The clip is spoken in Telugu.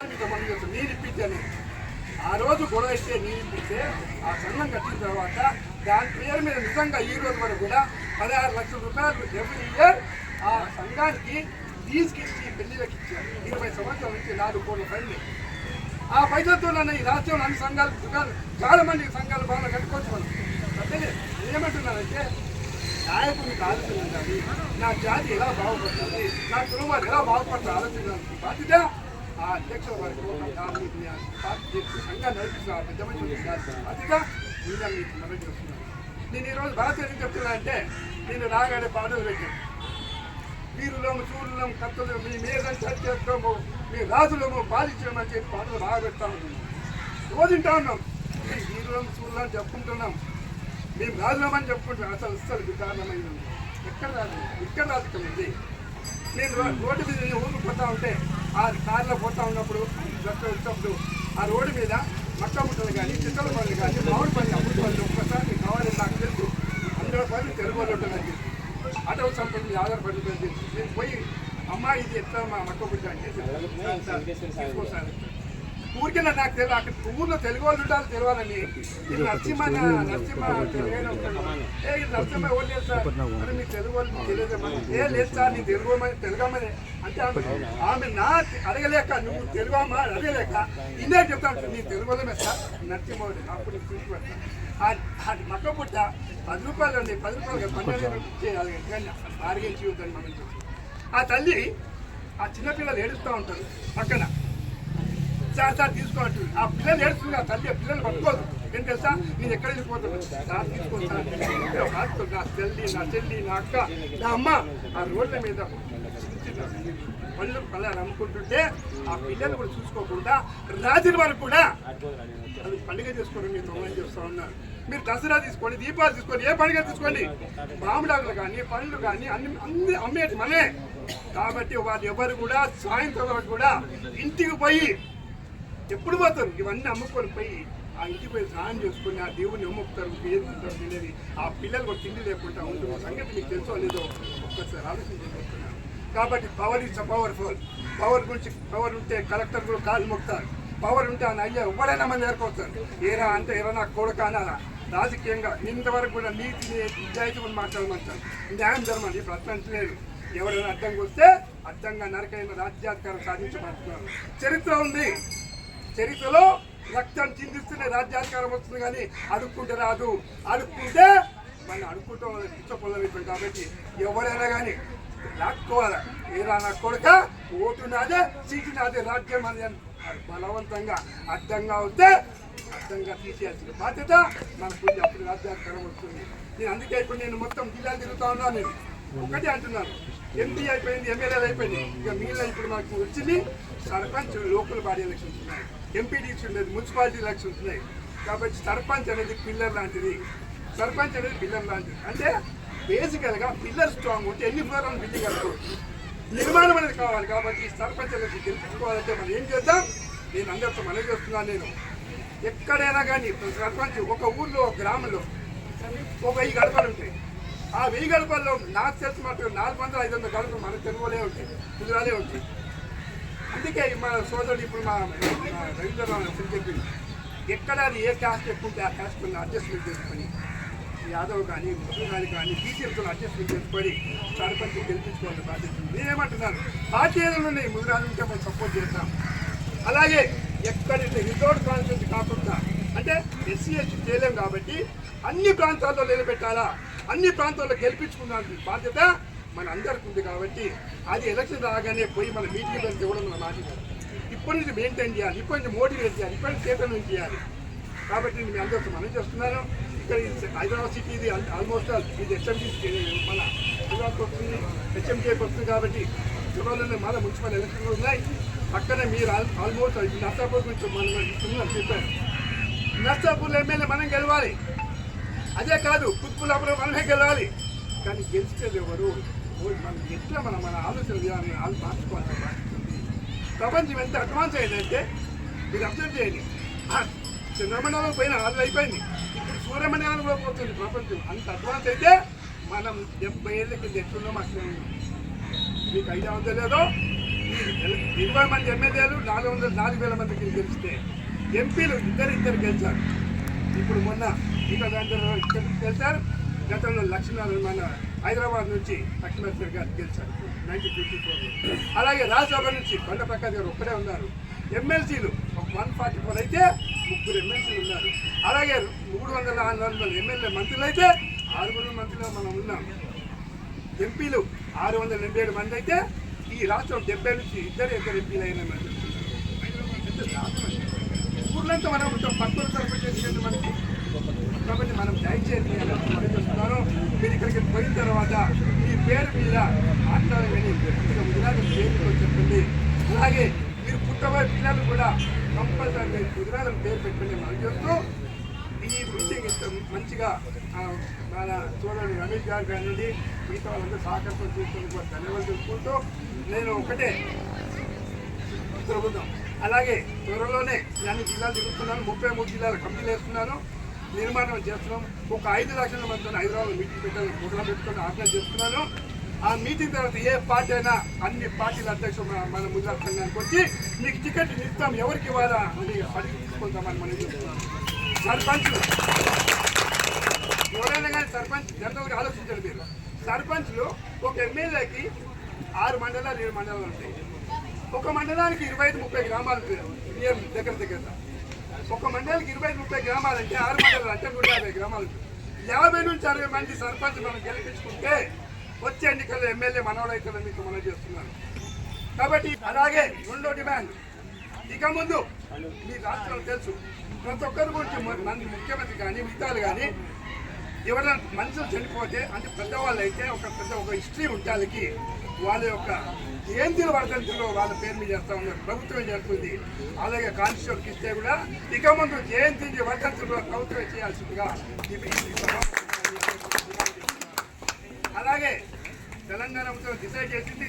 మీకు ఆ రోజు గొడవ ఇస్తే నీరు ఇప్పిస్తే ఆ సంఘం కట్టిన తర్వాత దాని పేరు మీద నిజంగా ఈ రోజు వరకు కూడా పదహారు లక్షల రూపాయలు ఎవ్రీ ఇయర్ ఆ సంఘానికి తీసుకిచ్చి పెళ్ళిళ్ళకి ఇచ్చారు ఇరవై సంవత్సరాల నుంచి నాలుగు కోట్ల పైన ఆ పైసలతో నన్ను ఈ రాష్ట్రంలో అన్ని సంఘాలు దుకాణాలు చాలా మంది సంఘాలు బాగా కట్టుకోవచ్చు మనం అంటే ఏమంటున్నానంటే నాయకుడికి ఆలోచన ఉండాలి నా జాతి ఎలా బాగుపడుతుంది నా కుటుంబాలు ఎలా బాగుపడుతుంది ఆలోచన బాధ్యత ఆ అధ్యక్షుల వరకు పార్టీ సంఘాన్ని నడిపిస్తున్న పెద్ద మంచి బాధ్యత మీ మీకు మనం చేస్తున్నాను నేను ఈరోజు భారత ఏం చెప్తున్నా అంటే నేను రాగానే పాటలు పెట్టాను. వీరులము చూరులము కత్తులు మీ మీద చేస్తాము మీ రాజులము పాలించమని చెప్పి పాటలు బాగా పెడతా ఉంటున్నాం రోజు వింటా ఉన్నాం. మీ వీరులము చూరులని చెప్పుకుంటున్నాం మేము రాజులమని చెప్పుకుంటున్నాం. అసలు అసలు విధానమైన ఎక్కడ రాదు? ఇక్కడ రాజకీయం ఉంది? నేను రోడ్డు మీద నేను పోతా ఉంటే ఆ కార్లో పోతా ఉన్నప్పుడు దర్శ వచ్చినప్పుడు ఆ రోడ్డు మీద మక్క ముట్టలు కానీ చిత్తల పనులు కానీ మామిడి పనులు అప్పుడు పనులు ఒక్కసారి కావాలి నాకు తెలుసు. అందరూ పనులు తెలుగు వాళ్ళు చెప్పి. అటవ సంపద చెప్పి. నేను పోయి అమ్మా ఇది ఎట్లా మా అంటే సార్, సార్, తీసుకోసారి ఊరికే నాకు తెలియదు అక్కడ ఊర్లో తెలుగు వాళ్ళు ఉండాలి తెలియాలని ఇది నరసింహ నరసింహ ఏ ఇది నరసింహ ఓటు లేదు సార్? మరి మీకు తెలుగు వాళ్ళు మీకు తెలియదేమో ఏ లేదు సార్ నీ తెలుగు అమ్మని తెలుగు అమ్మని అంటే ఆమె ఆమె నా అడగలేక నువ్వు తెలుగు అమ్మ అడగలేక ఇందే చెప్తాను నీ తెలుగు వాళ్ళమే సార్. నరసింహ అప్పుడు నీకు చూసి పెడతాను అది మక్క పుట్ట పది రూపాయలు అండి పది రూపాయలు పన్నెండు చేయాలి కానీ బార్గెన్ చేయొద్దని మనం చూస్తాం. ఆ తల్లి ఆ చిన్నపిల్లలు ఏడుస్తూ ఉంటారు పక్కన. సార్ సార్ తీసుకోవచ్చు ఆ పిల్లలు ఏడుస్తుంది కదా తల్లి పిల్లలు పట్టుకోదు. ఏం తెలుసా? నేను ఎక్కడ వెళ్ళిపోతాను సార్ తీసుకో నా తల్లి నా చెల్లి నా అక్క నా అమ్మ ఆ రోడ్ల మీద పళ్ళు పళ్ళారు అమ్ముకుంటుంటే ఆ పిల్లలు కూడా చూసుకోకుండా రాత్రి వరకు కూడా అది పండుగ చేసుకోవడం మీరు తొమ్మిది చేస్తూ ఉన్నారు. మీరు దసరా తీసుకోండి దీపాలు తీసుకోండి ఏ పండుగ తీసుకోండి. మామిడాకులు కానీ పళ్ళు కానీ అన్ని అన్ని అమ్మేటి మనే కాబట్టి వాళ్ళు ఎవరు కూడా సాయంత్రం కూడా ఇంటికి పోయి ఎప్పుడు పోతారు? ఇవన్నీ అమ్ముకొని పోయి ఆ ఇంటికి పోయి స్నానం చేసుకుని ఆ దేవుని అమ్ముకుతారు పేరుకుంటారు తినేది ఆ పిల్లలు కూడా తిండి లేకుండా ఉంటుంది. సంగతి మీకు తెలుసో లేదో ఒక్కసారి ఆలోచించుకుంటున్నాను కాబట్టి పవర్ ఇస్ పవర్ఫుల్ పవర్ గురించి పవర్ ఉంటే కలెక్టర్ కూడా కాలు మొక్తారు పవర్ ఉంటే ఆయన అయ్యా ఎవరైనా మంది ఏర్పడతారు ఏరా అంటే ఏరా నా కొడుకు అనాలా రాజకీయంగా ఇంతవరకు కూడా నీతిని నిజాయితీ కూడా మాట్లాడమంటారు. న్యాయం ధర్మం ఇప్పుడు అట్లాంటి లేదు. ఎవరైనా అడ్డంగా వస్తే అడ్డంగా నరకైన రాజ్యాధికారం సాధించబడుతున్నారు. చరిత్ర ఉంది. చరిత్రలో రక్తం చిందిస్తూనే రాజ్యాధికారం వస్తుంది కానీ అడుక్కుంటే రాదు. అడుక్కుంటే మనం అడుక్కుంటాం ఇష్టపడలేదు కాబట్టి ఎవరైనా కానీ లాక్కోవాలి? ఏరా నా కొడుక ఓటు నాదే సీటు నాదే రాజ్యం అని బలవంతంగా అడ్డంగా వస్తే అడ్డంగా తీసేయాల్సిన బాధ్యత మనకు అప్పుడు రాజ్యాధికారం వస్తుంది. నేను అందుకే ఇప్పుడు నేను మొత్తం జిల్లా తిరుగుతా ఉన్నాను నేను. ఒకటే అంటున్నాను. ఎంపీ అయిపోయింది ఎమ్మెల్యేలు అయిపోయింది. ఇక మిగిలిన ఇప్పుడు మాకు వచ్చింది సర్పంచ్ లోకల్ బాడీ ఎలక్షన్స్ ఉన్నాయి. ఎంపీడీసీ ఉండేది మున్సిపాలిటీ ఎలక్షన్స్ ఉన్నాయి. కాబట్టి సర్పంచ్ అనేది పిల్లర్ లాంటిది. సర్పంచ్ అనేది పిల్లర్ లాంటిది. అంటే బేసికల్గా పిల్లర్ స్ట్రాంగ్ ఉంటే ఎన్ని ఫ్లోర్ అని బిల్డింగ్ కట్టుకోవచ్చు నిర్మాణం అనేది కావాలి కాబట్టి ఈ సర్పంచ్ అనేది గెలిపించుకోవాలంటే మనం ఏం చేద్దాం? నేను అందరితో మనం చేస్తున్నాను నేను. ఎక్కడైనా కానీ సర్పంచ్ ఒక ఊర్లో ఒక గ్రామంలో ఒక వెయ్యి గడపలు ఉంటాయి. ఆ వెయ్యి గడపల్లో నాకు తెలిసి మాత్రం నాలుగు వందల ఐదు వందల గడపలు మన తెలుగులే ఉంటాయి కుదురాలే ఉంటాయి అందుకే మన సోదరుడు ఇప్పుడు మా రవీంద్రనాథ్ చెప్పింది. ఎక్కడ అది ఏ క్యాస్ట్ ఎక్కువ ఉంటే ఆ క్యాస్ట్ అడ్జస్ట్మెంట్ చేసుకొని యాదవ్ కానీ ముస్లిం కానీ కానీ బీజేపీతో అడ్జస్ట్మెంట్ చేసుకొని సర్పంచ్ గెలిపించుకోవాలని బాధ్యత నేనేమంటున్నాను పార్టీ ఏదైనా ఉన్నాయి ముదిరాలు ఉంటే మనం సపోర్ట్ చేస్తాం. అలాగే ఎక్కడైతే రిజోర్ట్ కాన్స్టిట్యూన్సీ కాకుండా అంటే ఎస్సీ ఎస్టీ చేయలేం కాబట్టి అన్ని ప్రాంతాల్లో నిలబెట్టాలా? అన్ని ప్రాంతాల్లో గెలిపించుకున్నానికి బాధ్యత మన అందరికి ఉంది కాబట్టి అది ఎలక్షన్ రాగానే పోయి మన మీటింగ్లో ఇవ్వడం మన మాట ఇప్పటి నుంచి మెయింటైన్ చేయాలి. ఇప్పటి నుంచి మోటివేట్ చేయాలి. ఇప్పటి నుంచి చేతనం నుంచి చేయాలి. కాబట్టి నేను మీ అందరితో మనం చేస్తున్నాను. ఇక్కడ హైదరాబాద్ సిటీ ఇది ఆల్మోస్ట్ ఆల్ ఇది హెచ్ఎండి మన హైదరాబాద్కి వస్తుంది. హెచ్ఎండికి వస్తుంది కాబట్టి త్వరలోనే మన మున్సిపల్ ఎలక్షన్లు ఉన్నాయి. పక్కనే మీరు ఆల్- ఆల్మోస్ట్ నర్సాపూర్ గురించి మనం ఇస్తున్నాం చెప్పారు. నర్సాపూర్లో ఎమ్మెల్యే మనం గెలవాలి. అదే కాదు కుత్బులాపురం మనమే గెలవాలి. కానీ గెలిచేది ఎవరు మనం ఎట్లా మనం మన ఆలోచన విధానం ఆలో- మార్చుకోవాల్సిన ప్రపంచం ఎంత అడ్వాన్స్ అయిందంటే మీరు అబ్జర్వ్ చేయండి. చంద్రమండలం పోయిన ఆల్రెడీ అయిపోయింది. ఇప్పుడు సూర్యమండలం కూడా పోతుంది ప్రపంచం. అంత అడ్వాన్స్ అయితే మనం డెబ్బై ఏళ్ళ కింద ఎట్లున్నాం అట్లే మీకు ఐదు వందలు లేదో ఇరవై మంది ఎమ్మెల్యేలు నాలుగు వందల నాలుగు వేల మందికి గెలిస్తే ఎంపీలు ఇద్దరు ఇద్దరు గెలిచారు. ఇప్పుడు మొన్న ఇంకా దాంట్లో గెలిచారు. గతంలో లక్ష్మీనారాయణ మన హైదరాబాద్ నుంచి లక్ష్మీనారాయణ గారు గెలిచారు. నైన్టీన్ ఫిఫ్టీ ఫోర్లో అలాగే రాజ్యసభ నుంచి కొండ ప్రకాష్ గారు ఒక్కడే ఉన్నారు. ఎమ్మెల్సీలు వన్ ఫార్టీ ఫోర్ అయితే ముగ్గురు ఎమ్మెల్సీలు ఉన్నారు. అలాగే మూడు వందల నాలుగు వందల ఎమ్మెల్యే మంత్రులు అయితే ఆరుగురు మంత్రులు మనం ఉన్నాం. ఎంపీలు ఆరు వందల ఎనభై ఏడు మంది అయితే ఈ రాష్ట్రం డెబ్బై నుంచి ఇద్దరు ఇద్దరు ఎంపీలు అయిన మంది. ఊర్లంతా మనం ఉంటాం. పక్కన తరపు చేసేది మనకి. కాబట్టి మనం దయచేసి చెప్తున్నాను మీరు ఇక్కడికి పోయిన తర్వాత మీ పేరు మీద మాట్లాడమని గుజరాత్ పేరుతో చెప్పండి అలాగే మీరు పుట్టబోయే పిల్లలు కూడా కంపల్సరీ గుజరాత్ పేరు పెట్టుకుని మనం చెప్తూ ఈ మీటింగ్ ఇంత మంచిగా మన చూడండి రమేష్ గారు కానివ్వండి మిగతా వాళ్ళందరూ సహకారం చూసుకుని కూడా ధన్యవాదాలు తెలుపుకుంటూ నేను ఒకటే ప్రభుత్వం అలాగే త్వరలోనే నేను జిల్లాలు తిరుగుతున్నాను ముప్పై మూడు జిల్లాలు కంపెనీలు వేస్తున్నాను. నిర్మాణం చేస్తున్నాం. ఒక ఐదు లక్షల మందితో హైదరాబాద్ మీటింగ్ పెట్టాలి ప్రోగ్రాం పెట్టుకొని ఆర్డర్ చేస్తున్నాను ఆ మీటింగ్ తర్వాత ఏ పార్టీ అయినా అన్ని పార్టీల అధ్యక్షులు మన- ముందు సంఘానికి వచ్చి మీకు టికెట్ ఇస్తాం ఎవరికి ఇవ్వాలా? అని అడిగి తీసుకుంటామని మనం చెప్తున్నాం. ఎవరైనా కానీ సర్పంచ్ జనరల్గా ఆలోచించండి మీరు. సర్పంచ్లు ఒక ఎమ్మెల్యేకి ఆరు మండలాలు ఏడు మండలాలు ఉంటాయి. ఒక మండలానికి ఇరవై ఐదు ముప్పై గ్రామాలు దగ్గర దగ్గర. ఒక మండలికి ఇరవై ముప్పై గ్రామాలు అంటే ఆరు మండలాలు అంటే నూట యాభై గ్రామాలు. యాభై నుంచి అరవై మంది సర్పంచ్ మనం గెలిపించుకుంటే వచ్చే ఎన్నికల్లో ఎమ్మెల్యే మనవడైతుందని మీకు మనం చేస్తున్నాను. కాబట్టి అలాగే రెండో డిమాండ్. ఇక ముందు మీ రాష్ట్రం తెలుసు. ప్రతి ఒక్కరి గురించి మంది ముఖ్యమంత్రి కానీ మిగతాలు కానీ ఎవరైనా మనుషులు చనిపోతే అంటే పెద్దవాళ్ళు అయితే ఒక పెద్ద ఒక హిస్టరీ ఉంటానికి వాళ్ళ యొక్క జయంతిల వర్ధంతిలో వాళ్ళ పేరు మీద చేస్తా ఉన్నారు. ప్రభుత్వం జరుపుతుంది అలాగే కాన్స్టిట్యూట్కి ఇస్తే కూడా ఇక ముందు జయంతి వర్ధంతిలో ప్రభుత్వం చేయాల్సిందిగా అలాగే తెలంగాణ ప్రభుత్వం డిసైడ్ చేసింది.